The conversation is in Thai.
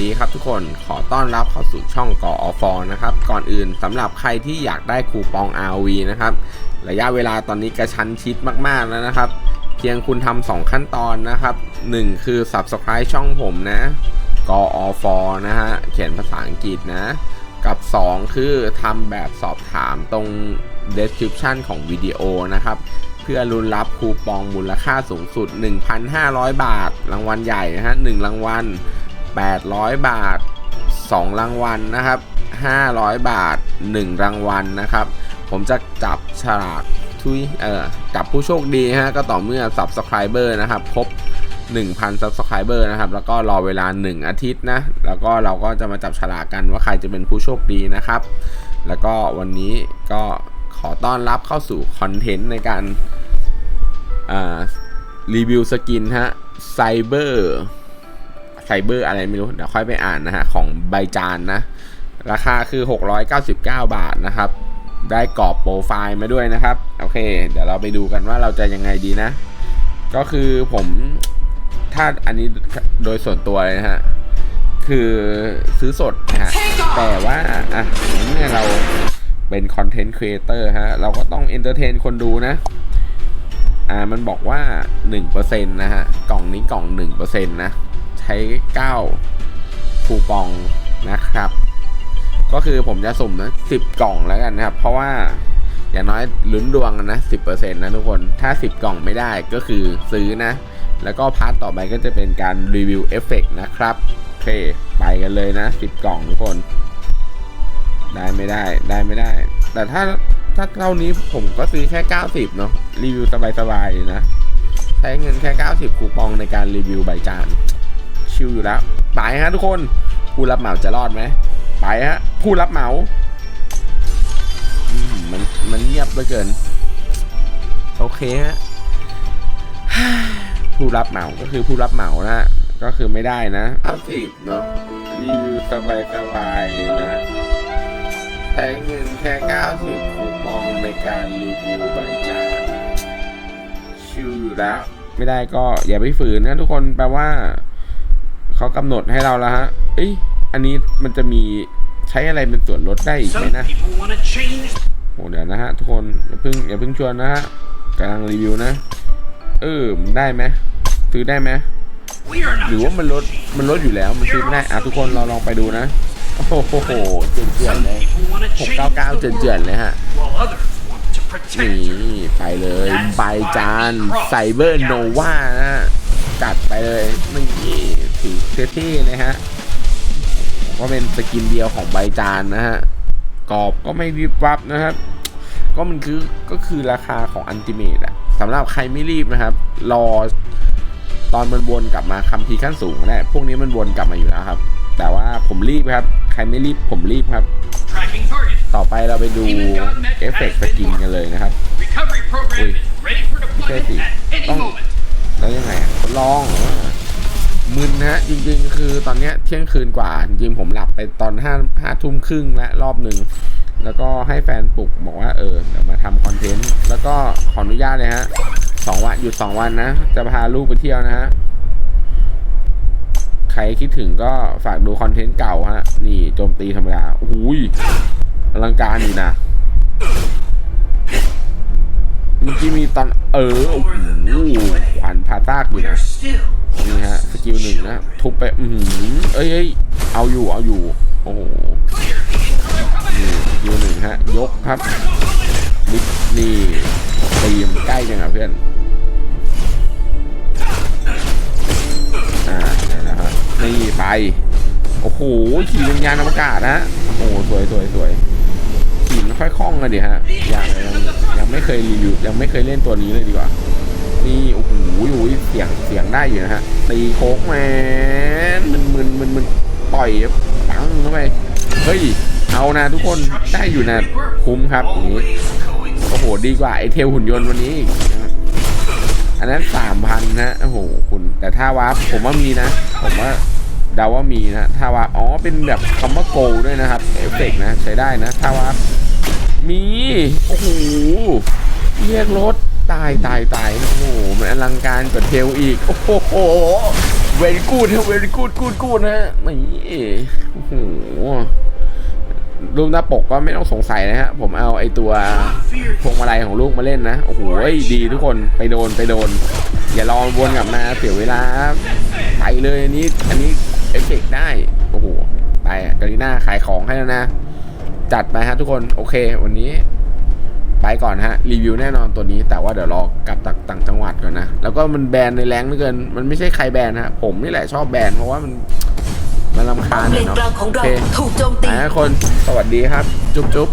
ดีครับทุกคนขอต้อนรับเข้าสู่ช่องก่ออฟอนะครับ ก่อนอื่นสำหรับใครที่อยากได้คูปอง RV นะครับ ระยะเวลาตอนนี้กระชั้นชิดมากๆแล้วนะครับ เพียงคุณทำสองขั้นตอนนะครับ 1 คือ Subscribe ช่องผมนะกออฟอนะฮะเขียนภาษาอังกฤษนะ กับ 2 คือทำแบบสอบถามตรง description ของวิดีโอนะครับ เพื่อลุ้นรับคูปองมูลค่าสูงสุด 1,500 บาท รางวัลใหญ่นะฮะ1รางวัล 800 บาท 2 รางวัลนะครับ 500 บาท 1 รางวัลนะครับ ผมจะจับฉลากทุยเอ่อจับผู้โชคดีฮะก็ต่อเมื่อ Subscriber นะครับครบ1,000 Subscriber นะครับ แล้วก็รอเวลา 1 อาทิตย์นะ แล้วก็เราก็จะมาจับฉลากกันว่าใครจะเป็นผู้โชคดีนะครับ แล้วก็วันนี้ก็ขอต้อนรับเข้าสู่คอนเทนต์ในการรีวิวสกินฮะไซเบอร์ ไซเบอร์อะไรไม่รู้ เดี๋ยวค่อยไปอ่านนะฮะ ของใบจานนะ ราคาคือ 699 บาทนะครับ ได้กรอบโปรไฟล์มาด้วยนะครับ โอเค เดี๋ยวเราไปดูกันว่าเราจะยังไงดีนะ ก็คือผมถ้าอันนี้โดยส่วนตัวเลยนะฮะ คือซื้อสดนะฮะ แต่ว่าอะเนี่ยเราเป็นคอนเทนต์ครีเอเตอร์ฮะ เราก็ต้องเอนเตอร์เทนคนดูนะอ่ามันบอกว่า 1%นะฮะ กล่องนี้กล่อง 1%นะ ช้ 9 คูปองนะครับ ก็คือผมจะสุ่มนะ10 กล่องแล้วกันนะครับ เพราะว่าอย่างน้อยลุ้นดวงกันนะ 10%นะทุกคน ถ้า 10 กล่องไม่ได้ก็คือซื้อนะ แล้วก็พาร์ทต่อไปก็จะเป็นการรีวิวเอฟเฟกนะครับโอเคไปกันเลยนะ 10 กล่องทุกคน ได้ไม่ได้ได้ไม่ได้ แต่ถ้าถ้าเท่านี้ผมก็ซื้อแค่ 90 เนาะรีวิวสบายๆเลยนะ ใช้เงินแค่ 90 คูปองในการรีวิวใบจาน ชิลอยู่แล้วไปฮะทุกคนผู้รับเหมาจะรอดไหมไปฮะผู้รับเหมาอืมมันมันเงียบเหลือเกิน โอเคฮะผู้รับเหมาก็คือผู้รับเหมานะก็คือไม่ได้นะอัพสิบเนาะรีวิวสบายสบายๆนะใช้เงินแค่90คูปองในการรีวิวใบจานชิลอยู่แล้ว ไม่ได้ก็อย่าไปฝืนนะทุกคนแปลว่า เขากำหนดให้เราแล้วฮะ เอ้ย อันนี้มันจะมีใช้อะไรเป็นส่วนลดได้อีกไหม Some นะ people want to change โอ้เดี๋ยวนะฮะทุกคนอย่าเพิ่งอย่าเพิ่งชวนนะฮะกำลังรีวิวนะ เออมันได้ไหมซื้อได้ไหม We are not หรือว่ามันลดมันลดอยู่แล้วมันซื้อไม่ได้อะทุกคนเราลองไปดูนะ โอ้โหเจือนเจือน Some เลย people want to change 699เจือน the เจือน world, เลยฮะ while others want to protect นี่ her. ไปเลยใบจานไซเบอร์โนวานะฮะ จัดไปเลยนี่ถือเท่ๆนะฮะก็เป็นสกินเดียวของใบจานนะฮะกรอบก็ไม่วิบวับนะครับ ก็มันคือก็คือราคาของอันติเมตอะสำหรับใครไม่รีบนะครับ รอตอนมันวนกลับมาคัมภีร์ขั้นสูงแหละพวกนี้มันวนกลับมาอยู่แล้วครับ แต่ว่าผมรีบครับ ใครไม่รีบผมรีบครับ Tracking target. ต่อไปเราไปดูเอฟเฟกต์สกินกันเลยนะครับ Recovery program Ui. is ready for Okay, deployment at any Tông. moment. แล้วยังไงอะทดลองมึนนะฮะจริงๆ คือตอนเนี้ยเที่ยงคืนกว่า จริงๆผมหลับไปตอนห้าห้าทุ่มครึ่งและรอบหนึ่งแล้วก็ให้แฟนปลุกบอกว่าเออเดี๋ยวมาทำคอนเทนต์แล้วก็ขออนุญาตเลยฮะสองวันหยุดสองวันนะ จะพาลูกไปเที่ยวนะฮะใครคิดถึงก็ฝากดูคอนเทนต์เก่าฮะ นี่โจมตีธรรมดาโอ้ยอลังการอยู่นะเมื่อกี้มีตอนเออโอ้โห ขวัญพาซากอยู่ We นะ are still นี่ฮะสกิลหนึ่งนะทุบไปอือหือเอ้ยเอ้ยเอาอยู่เอาอยู่โอ้โหนี่สกิลหนึ่งฮะยกครับนิดนี่ตีมใกล้จังอะเพื่อนอ่าเนี่ยนะฮะนี่ไปโอ้โหขี่เป็นยานอวกาศนะโอ้โหสวยสวยสวยขี่ไม่ค่อยคล่องเลยดิฮะยังยังยังไม่เคยรีวิวยังไม่เคยเล่นตัวนี้เลยดีกว่า นี่โอ้โหอยู่เสียงเสียงได้อยู่นะฮะ ตีโค้กแมนมึนมึนมึนมึนต่อยปังเข้าไปเฮ้ยเอานะทุกคนได้อยู่นะคุ้มครับอย่างนี้โอ้โหดีกว่าไอเทลหุ่นยนต์วันนี้อีกอันนั้นสามพันนะโอ้โหคุณแต่ถ้าวาร์ปผมว่ามีนะ ผมว่าเดาว่ามีนะถ้าวาร์ปอ๋อเป็นแบบคำว่าโกลด้วยนะครับเอฟเฟกต์นะใช้ได้นะถ้าวาร์ปมี โอ้โหเรียกรถ ตายตายตายโอ้โหมันอลังการกว่าเทลอีก โอ้โหเวรกูดเวรกูดกูดกูดนะฮะนี่โอ้โหรูปหน้าปกก็ไม่ต้องสงสัยนะฮะ ผมเอาไอตัวพวงมาลัยของลูกมาเล่นนะ โอ้โหดีทุกคนไปโดนไปโดน อย่ารอวนกลับมาเสียเวลาไปเลยอันนี้อันนี้เอฟเฟกได้ โอ้โห ไปอะกาลิน่าขายของให้แล้วนะ จัดไปฮะทุกคน โอเค วันนี้ ไปก่อนฮะรีวิวแน่นอนตัวนี้ แต่ว่าเดี๋ยวรอกลับต่างต่างจังหวัดก่อนนะ แล้วก็มันแบนในแรงเหลือเกิน มันไม่ใช่ใครแบนฮะ ผมนี่แหละชอบแบนเพราะว่ามันมันลำคาญเลอะนเนาะกลางของโอเราเคถูกโจมไปตีฮะคนสวัสดีครับ จุ๊บจุ๊บ